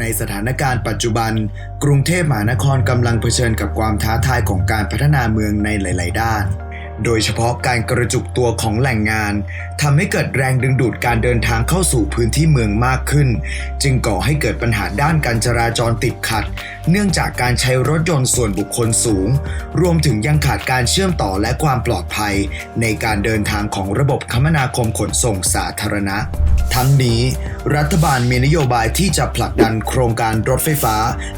ในสถานการณ์ปัจจุบัน กรุงเทพมหานครกำลังเผชิญกับความท้าทายของการพัฒนาเมืองในหลาย ๆ ด้าน โดยเฉพาะการกระจุกตัวของแหล่งงานทำให้เกิดแรงดึงดูดการเดินทางเข้าสู่พื้นที่เมืองมากขึ้น จึงก่อให้เกิดปัญหาด้านการจราจรติดขัด เนื่องจากการใช้รถยนต์ส่วนบุคคลสูง รวมถึงยังขาดการเชื่อมต่อและความปลอดภัย ในการเดินทางของระบบคมนาคมขนส่งสาธารณะ ทั้งนี้ รัฐบาลมีนโยบายที่จะผลักดันโครงการรถไฟฟ้า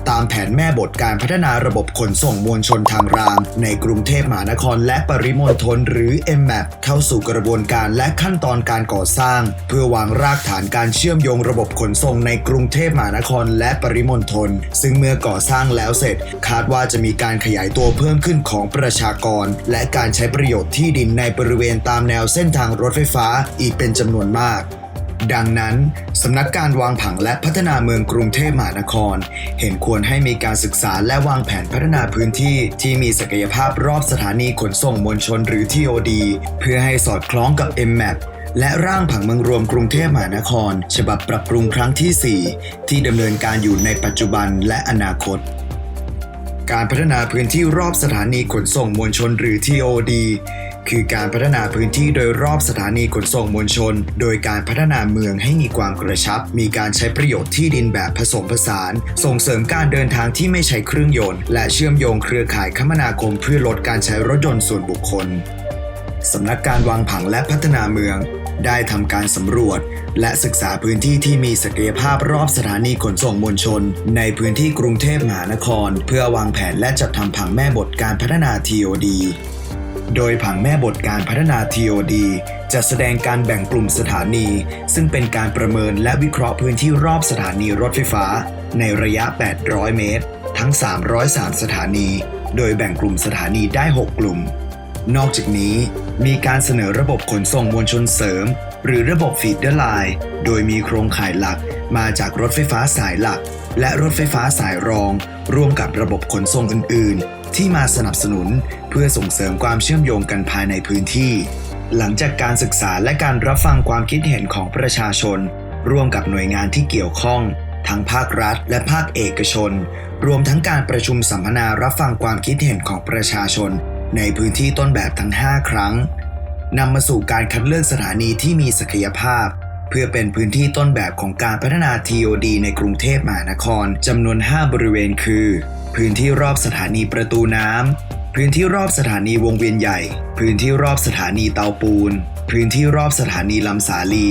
ตามแผนแม่บทการพัฒนาระบบขนส่งมวลชนทางราง ในกรุงเทพมหานครและปริมณฑลหรือ MMAP เข้าสู่กระบวนการและขั้นตอนการก่อสร้าง เพื่อวางรากฐานการเชื่อมโยงระบบขนส่งในกรุงเทพมหานครและปริมณฑลซึ่งเมื่อก่อสร้างแล้วเสร็จ คาดว่าจะมีการขยายตัวเพิ่มขึ้นของประชากร และการใช้ประโยชน์ที่ดินในบริเวณตามแนวเส้นทางรถไฟฟ้าอีกเป็นจำนวนมาก ดังนั้น สำนักการวางผังและพัฒนาเมืองกรุงเทพมหานคร เห็นควรให้มีการศึกษาและวางแผนพัฒนาพื้นที่ที่มีศักยภาพรอบสถานีขนส่งมวลชนหรือ TOD เพื่อให้สอดคล้องกับ MMAP และร่างผังเมืองรวมกรุงเทพมหานคร ฉบับปรับปรุงครั้งที่ 4 ที่ดำเนินการอยู่ในปัจจุบันและอนาคต การพัฒนาพื้นที่รอบสถานีขนส่งมวลชนหรือ TOD คือการพัฒนาพื้นที่โดยรอบสถานีขนส่งมวลชน โดยการพัฒนาเมืองให้มีความกระชับ มีการใช้ประโยชน์ที่ดินแบบผสมผสาน ส่งเสริมการเดินทางที่ไม่ใช้เครื่องยนต์ และเชื่อมโยงเครือข่ายคมนาคมเพื่อลดการใช้รถยนต์ส่วนบุคคลสำนักการวางผังและพัฒนาเมือง ได้ทำการสำรวจ และศึกษาพื้นที่ที่มีศักยภาพรอบสถานีขนส่งมวลชน ในพื้นที่กรุงเทพมหานคร เพื่อวางแผนและจัดทำผังแม่บทการพัฒนา TOD โดยผังแม่บทการพัฒนา TOD จะแสดงการแบ่งกลุ่มสถานี ซึ่งเป็นการประเมินและวิเคราะห์พื้นที่รอบสถานีรถไฟฟ้า ในระยะ 800 เมตร ทั้ง 303 สถานี โดยแบ่งกลุ่มสถานีได้ 6 กลุ่ม นอกจากนี้ มีการเสนอระบบขนส่งมวลชนเสริม หรือระบบฟีดเดอร์ไลน์โดยมีโครงข่ายหลักมาจากรถไฟฟ้าสายหลัก และรถไฟฟ้าสายรอง ร่วมกับระบบขนส่งอื่นๆ ที่มาสนับสนุนเพื่อส่งเสริมความเชื่อมโยงกันภายในพื้นที่ หลังจากการศึกษาและการรับฟังความคิดเห็นของประชาชน ร่วมกับหน่วยงานที่เกี่ยวข้อง ทั้งภาครัฐ และภาคเอกชน รวมทั้งการประชุมสัมมนารับฟังความคิดเห็นของประชาชน ในพื้นที่ต้นแบบทั้ง 5 ครั้งนำมาสู่การคัดเลือกสถานีที่มีศักยภาพ เพื่อเป็นพื้นที่ต้นแบบของการพัฒนา TOD ในกรุงเทพมหานครจำนวน 5 บริเวณคือ พื้นที่รอบสถานีประตูน้ำ พื้นที่รอบสถานีวงเวียนใหญ่ พื้นที่รอบสถานีเตาปูน พื้นที่รอบสถานีลำสาลี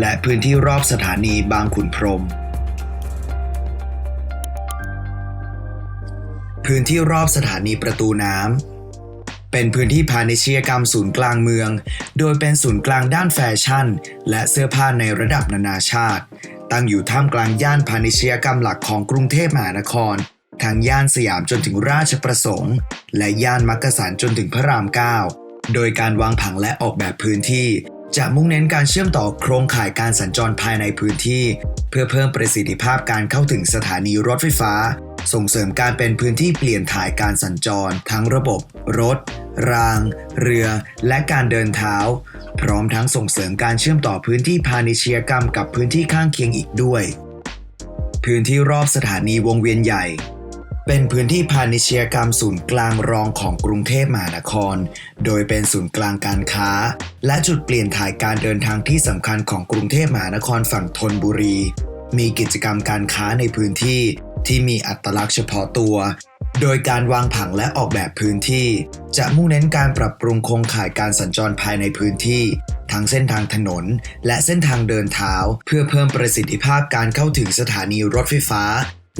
และพื้นที่รอบสถานีบางขุนพรม พื้นที่รอบสถานีประตูน้ำเป็นพื้นที่พาณิชยกรรมศูนย์กลางเมือง โดยเป็นศูนย์กลางด้านแฟชั่น และเสื้อผ้าในระดับนานาชาติ ตั้งอยู่ท่ามกลางย่านพาณิชยกรรมหลักของกรุงเทพมหานคร ทั้งย่านสยามจนถึงราชประสงค์ และย่านมักกะสันจนถึงพระราม 9 โดยการวางผังและออกแบบพื้นที่ จะมุ่งเน้นการเชื่อมต่อโครงข่ายการสัญจรภายในพื้นที่ เพื่อเพิ่มประสิทธิภาพการเข้าถึงสถานีรถไฟฟ้า ส่งเสริมการเป็นพื้นที่เปลี่ยนถ่ายการสัญจร ทั้งระบบ รถ ราง เรือ และการเดินเท้า พร้อมทั้งส่งเสริมการเชื่อมต่อพื้นที่พาณิชยกรรมกับพื้นที่ข้างเคียงอีกด้วย พื้นที่รอบสถานีวงเวียนใหญ่ เป็นพื้นที่พาณิชยกรรมศูนย์กลางรองของกรุงเทพมหานคร โดยเป็นศูนย์กลางการค้า และจุดเปลี่ยนถ่ายการเดินทางที่สำคัญของกรุงเทพมหานครฝั่งธนบุรี มีกิจกรรมการค้าในพื้นที่ที่มีอัตลักษณ์เฉพาะตัว โดยการวางผังและออกแบบพื้นที่ จะมุ่งเน้นการปรับปรุงโครงข่ายการสัญจรภายในพื้นที่ ทั้งเส้นทางถนน และเส้นทางเดินเท้า เพื่อเพิ่มประสิทธิภาพการเข้าถึงสถานีรถไฟฟ้า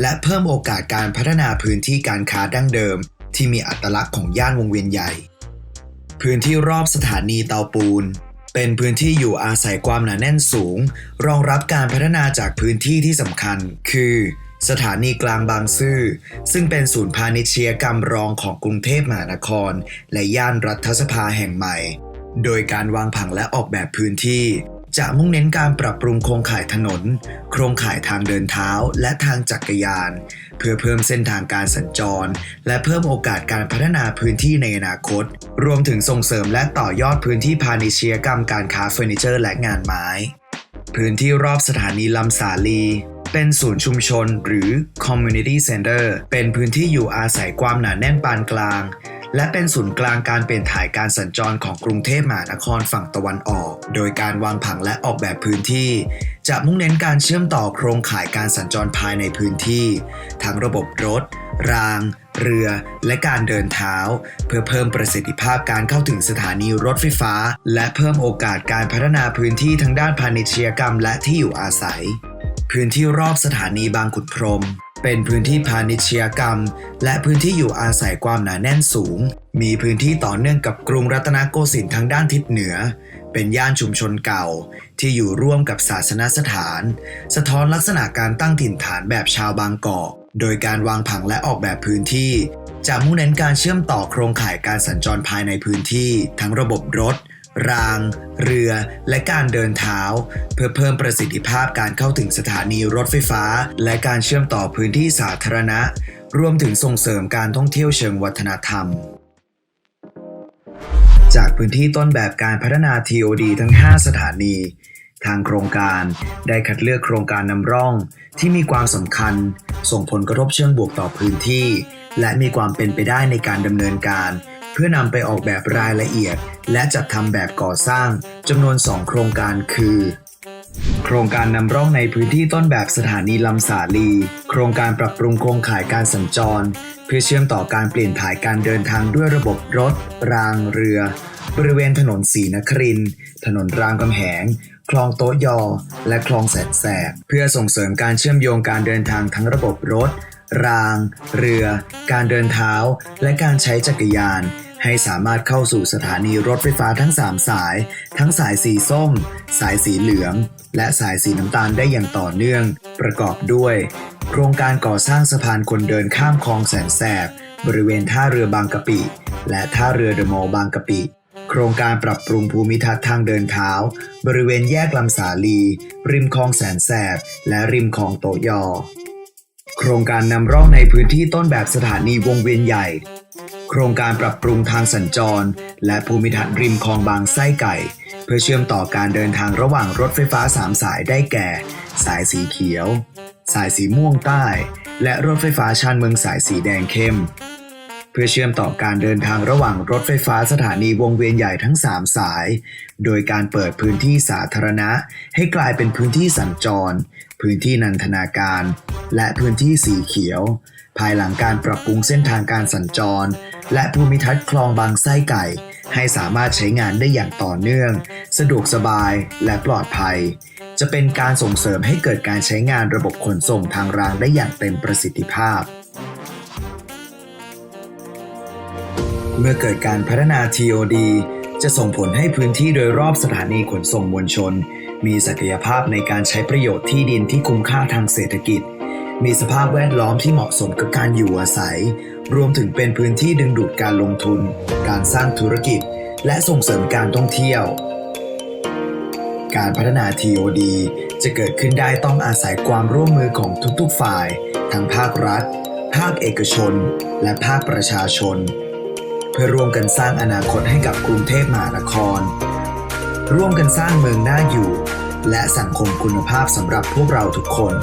และเพิ่มโอกาสการพัฒนาพื้นที่การค้าดั้งเดิม ที่มีอัตลักษณ์ของย่านวงเวียนใหญ่ พื้นที่รอบสถานีเตาปูน เป็นพื้นที่อยู่อาศัยความหนาแน่นสูง รองรับการพัฒนาจากพื้นที่ที่สำคัญ คือ สถานีกลางบางซื่อ ซึ่งเป็นศูนย์พาณิชยกรรมรองของกรุงเทพมหานคร และย่านรัฐสภาแห่งใหม่ โดยการวางผังและออกแบบพื้นที่ จะมุ่งเน้นการปรับปรุงโครงข่ายถนน โครงข่ายทางเดินเท้าและทางจักรยาน เพื่อเพิ่มเส้นทางการสัญจร และเพิ่มโอกาสการพัฒนาพื้นที่ในอนาคต รวมถึงส่งเสริมและต่อยอดพื้นที่พาณิชยกรรมการค้าเฟอร์นิเจอร์และงานไม้ พื้นที่รอบสถานีลำสาลีเป็นศูนย์ชุมชนหรือ community center เป็นพื้นที่อยู่อาศัยความหนาแน่นปานกลาง และเป็นศูนย์กลางการเปลี่ยนถ่ายการสัญจรของกรุงเทพมหานครฝั่งตะวันออก โดยการวางผังและออกแบบพื้นที่ จะมุ่งเน้นการเชื่อมต่อโครงข่ายการสัญจรภายในพื้นที่ ทั้งระบบรถ ราง เรือ และการเดินเท้า เพื่อเพิ่มประสิทธิภาพการเข้าถึงสถานีรถไฟฟ้า และเพิ่มโอกาสการพัฒนาพื้นที่ทั้งด้านพาณิชยกรรมและที่อยู่อาศัย พื้นที่รอบสถานีบางขุนพรหม เป็นพื้นที่พาณิชยกรรม และพื้นที่อยู่อาศัยความหนาแน่นสูง มีพื้นที่ต่อเนื่องกับกรุงรัตนโกสินทร์ทางด้านทิศเหนือ เป็นย่านชุมชนเก่า ที่อยู่ร่วมกับศาสนสถาน สะท้อนลักษณะการตั้งถิ่นฐานแบบชาวบางกอก โดยการวางผังและออกแบบพื้นที่จะมุ่งเน้นการเชื่อมต่อโครงข่ายการสัญจรภายในพื้นที่ ทั้งระบบรถ ราง เรือ และการเดินเท้า เพื่อเพิ่มประสิทธิภาพการเข้าถึงสถานีรถไฟฟ้า และการเชื่อมต่อพื้นที่สาธารณะ รวมถึงส่งเสริมการท่องเที่ยวเชิงวัฒนธรรมจากพื้นที่ต้นแบบการพัฒนา TOD ทั้ง 5 สถานี ทางโครงการได้คัดเลือกโครงการนำร่อง ที่มีความสำคัญ ส่งผลกระทบเชิงบวกต่อพื้นที่ และมีความเป็นไปได้ในการดำเนินการ พื่อนำไปออกแบบรายละเอียด และจัดทำแบบก่อสร้างจำนวน 2 โครงการคือ โครงการนำร่องในพื้นที่ต้นแบบสถานีลำสาลี โครงการปรับปรุงโครงข่ายการสัญจร เพื่อเชื่อมต่อการเปลี่ยนถ่ายการเดินทางด้วยระบบรถ รางเรือ บริเวณถนนศรีนคริน ถนนรามคำแหงคลองโต๊ะยอ และคลองแสนแสบเพื่อส่งเสริมการเชื่อมโยงการเดินทางทั้งระบบรถ ราง เรือ การเดินเท้า และการใช้จักรยาน ให้สามารถเข้าสู่สถานีรถไฟฟ้าทั้ง 3 สาย ทั้งสายสีส้ม สายสีเหลือง และสายสีน้ำตาลได้อย่างต่อเนื่อง ประกอบด้วย โครงการก่อสร้างสะพานคนเดินข้ามคลองแสนแสบบริเวณท่าเรือบางกะปิ และท่าเรือเดอะมอลล์บางกะปิ โครงการปรับปรุงภูมิทัศน์ทางเดินเท้า บริเวณแยกลำสาลี ริมคลองแสนแสบ และริมคลองโตยอ โครงการนำร่องในพื้นที่ต้นแบบสถานีวงเวียนใหญ่ โครงการปรับปรุงทางสัญจร และภูมิทัศน์ริมคลองบางไส้ไก่ เพื่อเชื่อมต่อการเดินทางระหว่างรถไฟฟ้า3สายได้แก่ สายสีเขียว สายสีม่วงใต้ และรถไฟฟ้าชานเมืองสายสีแดงเข้ม เพื่อเชื่อมต่อการเดินทางระหว่างรถไฟฟ้าสถานีวงเวียนใหญ่ทั้ง 3 สาย โดยการเปิดพื้นที่สาธารณะ ให้กลายเป็นพื้นที่สัญจร พื้นที่นันทนาการ และพื้นที่สีเขียว ภายหลังการปรับปรุงเส้นทางการสัญจร และภูมิทัศน์คลองบางไส้ไก่ ให้สามารถใช้งานได้อย่างต่อเนื่อง สะดวกสบายและปลอดภัย จะเป็นการส่งเสริมให้เกิดการใช้งานระบบขนส่งทางรางได้อย่างเต็มประสิทธิภาพ เมื่อเกิดการพัฒนา TOD จะส่งผลให้พื้นที่โดยรอบสถานีขนส่งมวลชน มีศักยภาพในการใช้ประโยชน์ที่ดินที่คุ้มค่าทางเศรษฐกิจ มีสภาพแวดล้อมที่เหมาะสมกับการอยู่อาศัย รวมถึงเป็นพื้นที่ดึงดูดการลงทุน การสร้างธุรกิจ และส่งเสริมการท่องเที่ยว การพัฒนา TOD จะเกิดขึ้นได้ต้องอาศัยความร่วมมือของทุกๆฝ่าย ทั้งภาครัฐ ภาคเอกชน และภาคประชาชน เพื่อร่วมกันสร้างอนาคตให้กับกรุงเทพมหานคร ร่วมกันสร้างเมืองน่าอยู่ และสังคมคุณภาพสำหรับพวกเราทุกคน